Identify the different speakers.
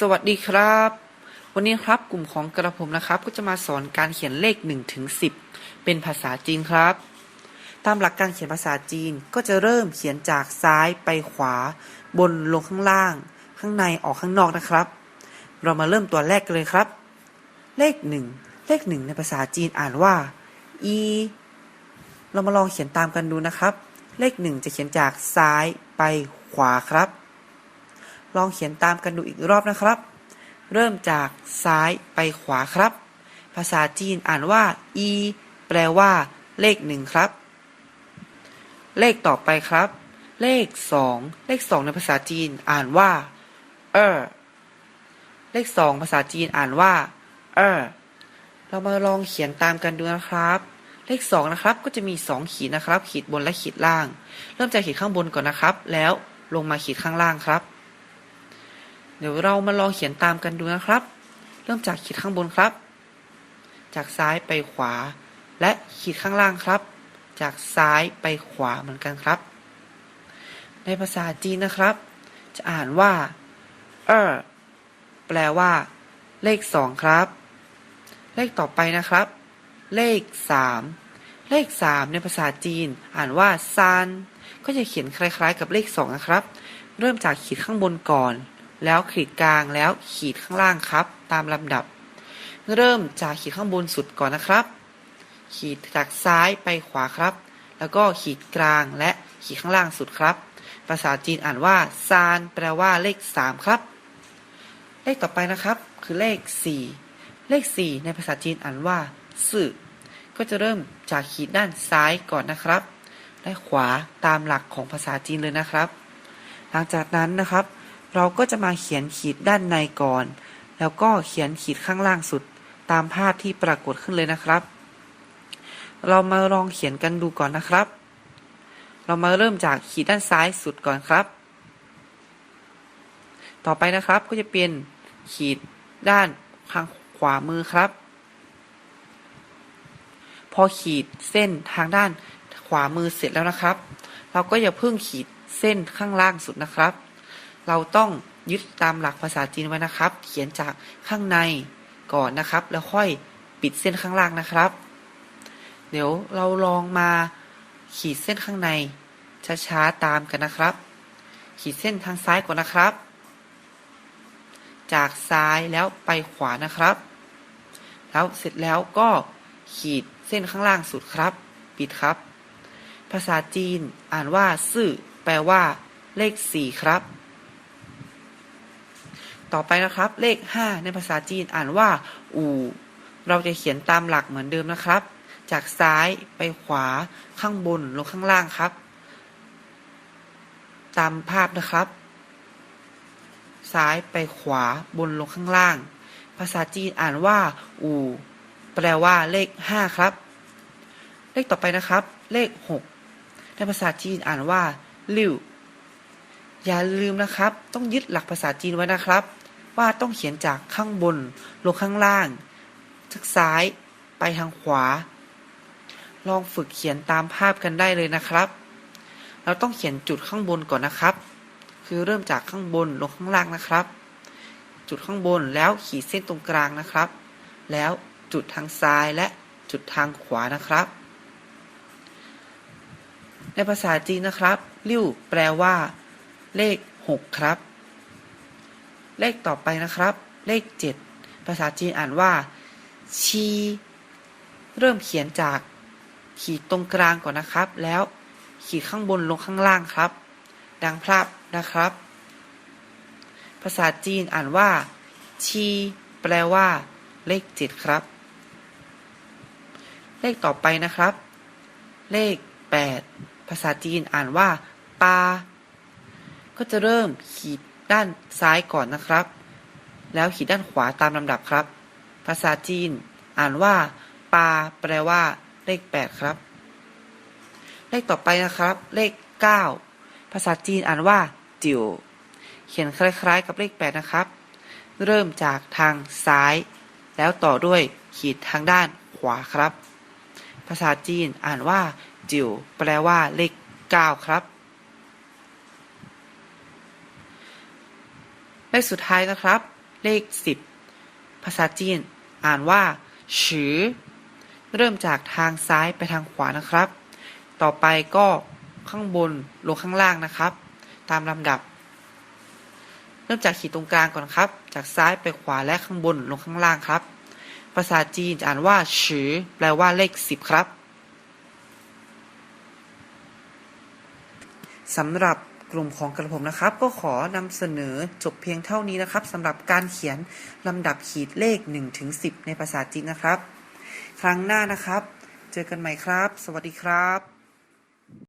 Speaker 1: สวัสดีครับ วันนี้ครับกลุ่มของกระผมนะครับ ก็จะมาสอนการเขียนเลข1ถึง10 เป็นภาษาจีนครับ ตามหลักการเขียนภาษาจีนก็จะเริ่มเขียนจากซ้ายไปขวา บนลงข้างล่าง ข้างในออกข้างนอกนะครับ เรามาเริ่มตัวแรกกันเลยครับ เลขหนึ่งเลขหนึ่งในภาษาจีนอ่านว่าอีเรามาลองเขียนตามกันดูนะครับ เลขหนึ่งจะเขียนจากซ้ายไปขวาครับ ลองเขียนตามกันดูอีกรอบนะครับ เริ่มจากซ้ายไปขวาครับ ภาษาจีนอ่านว่า อีแปลว่า เลขหนึ่งครับ เลขต่อไปครับ เลขสองเลขสองในภาษาจีนอ่านว่า เออเลขสองภาษาจีนอ่านว่า เออเรามาลองเขียนตามกันดูนะครับ เลขสองนะครับก็จะมีสองขีดนะครับ ขีดบนและขีดล่าง เริ่มจากขีดข้างบนก่อนนะครับ แล้วลงมาขีดข้างล่างครับ เดี๋ยวเรามาลองเขียนตามกันดูนะครับ เริ่มจากขีดข้างบนครับ จากซ้ายไปขวา และขีดข้างล่างครับ จากซ้ายไปขวาเหมือนกันครับ ในภาษาจีนนะครับ จะอ่านว่าเออแปลว่า เลขสองครับ เลขต่อไปนะครับ เลขสามเลขสามในภาษาจีน อ่านว่าซานก็จะเขียนคล้ายๆ กับเลขสองนะครับ เริ่มจากขีดข้างบนก่อน แล้วขีดกลางแล้วขีดข้างล่างครับ ตามลำดับ เริ่มจากขีดข้างบนสุดก่อนนะครับ ขีดจากซ้ายไปขวาครับ แล้วก็ขีดกลางและขีดข้างล่างสุดครับ ภาษาจีนอ่านว่าซานแปลว่าเลขสามครับ เลขต่อไปนะครับ คือเลขสี่เลขสี่ในภาษาจีนอ่านว่าสื่อก็จะเริ่มจากขีดด้านซ้ายก่อนนะครับ และขวาตามหลักของภาษาจีนเลยนะครับ หลังจากนั้นนะครับ เราก็จะมาเขียนขีดด้านในก่อน แล้วก็เขียนขีดข้างล่างสุดตามภาพที่ปรากฏขึ้นเลยนะครับ เรามาลองเขียนกันดูก่อนนะครับ เรามาเริ่มจากขีดด้านซ้ายสุดก่อนครับ ต่อไปนะครับก็จะเป็นขีดด้านข้างขวามือครับ พอขีดเส้นทางด้านขวามือเสร็จแล้วนะครับ เราก็อย่าเพิ่งขีดเส้นข้างล่างสุดนะครับ เราต้องยึดตามหลักภาษาจีนไว้นะครับ เขียนจากข้างในก่อนนะครับ แล้วค่อยปิดเส้นข้างล่างนะครับ เดี๋ยวเราลองมาขีดเส้นข้างในช้าๆตามกันนะครับ ขีดเส้นทางซ้ายก่อนนะครับ จากซ้ายแล้วไปขวานะครับ แล้วเสร็จแล้วก็ขีดเส้นข้างล่างสุดครับ ปิดครับ ภาษาจีนอ่านว่า ซื่อ แปลว่า เลขสี่ครับ ต่อไปนะครับ เลขห้าในภาษาจีนอ่านว่า อูเราจะเขียนตามหลักเหมือนเดิมนะครับ จากซ้ายไปขวาข้างบนลงข้างล่างครับ ตามภาพนะครับ ซ้ายไปขวาบนลงข้างล่าง ภาษาจีนอ่านว่า อูแปลว่าเลขห้าครับ เลขต่อไปนะครับ เลขหกในภาษาจีนอ่านว่า ลิว อย่าลืมนะครับ ต้องยึดหลักภาษาจีนไว้นะครับ ว่าต้องเขียนจากข้างบน ลงข้างล่างจากซ้ายไปทางขวา ลองฝึกเขียนตามภาพกันได้เลยนะครับ เราต้องเขียนจุดข้างบนก่อนนะครับ คือเริ่มจากข้างบนลงข้างล่างนะครับ จุดข้างบนแล้วขีดเส้นตรงกลางนะครับ แล้วจุดทางซ้ายและจุดทางขวานะครับ ในภาษาจีนนะครับ ริ้วแปลว่า เลขหกครับ เลขต่อไปนะครับ เลขเจ็ดภาษาจีนอ่านว่า ชี เริ่มเขียนจาก ขีดตรงกลางก่อนนะครับ แล้วขีดข้างบนลงข้างล่างครับ ดังภาพนะครับ ภาษาจีนอ่านว่า ชี แปลว่า เลขเจ็ดครับ เลขต่อไปนะครับ เลขแปดภาษาจีนอ่านว่าปา ก็จะเริ่มขีดด้านซ้ายก่อนนะครับ แล้วขีดด้านขวาตามลำดับครับ ภาษาจีน อ่านว่า ปา แปลว่า เลขแปดครับ เลขต่อไปนะครับ เลขเก้าภาษาจีนอ่านว่า จิ๋วเขียนคล้ายๆ กับเลขแปดนะครับ เริ่มจากทางซ้าย แล้วต่อด้วยขีดทางด้านขวาครับ ภาษาจีนอ่านว่า จิ๋วแปลว่าเลขเก้าครับ เลขสุดท้ายนะครับ เลเลข10ภาษาจีน อ่านว่าชือ เริ่มจากทางซ้ายไปทางขวานะครับ ต่อไปก็ข้างบนลงข้างล่างนะครับ ตามลำดับ เริ่มจากขีดตรงกลางก่อนครับ จากซ้ายไปขวาและข้างบนลงข้างล่างครับ ภาษาจีนจะอ่านว่าชือแปลว่าเลข10ครับสำหรับ ลุ่มของกระผมนะครับ ก็ขอนำเสนอจบเพียงเท่านี้นะครับสำหรับการเขียนลำดับขีดเลข1ถึง10 ในภาษาจีนนะครับ ครั้งหน้านะครับ เจอกันใหม่ครับ สวัสดีครับ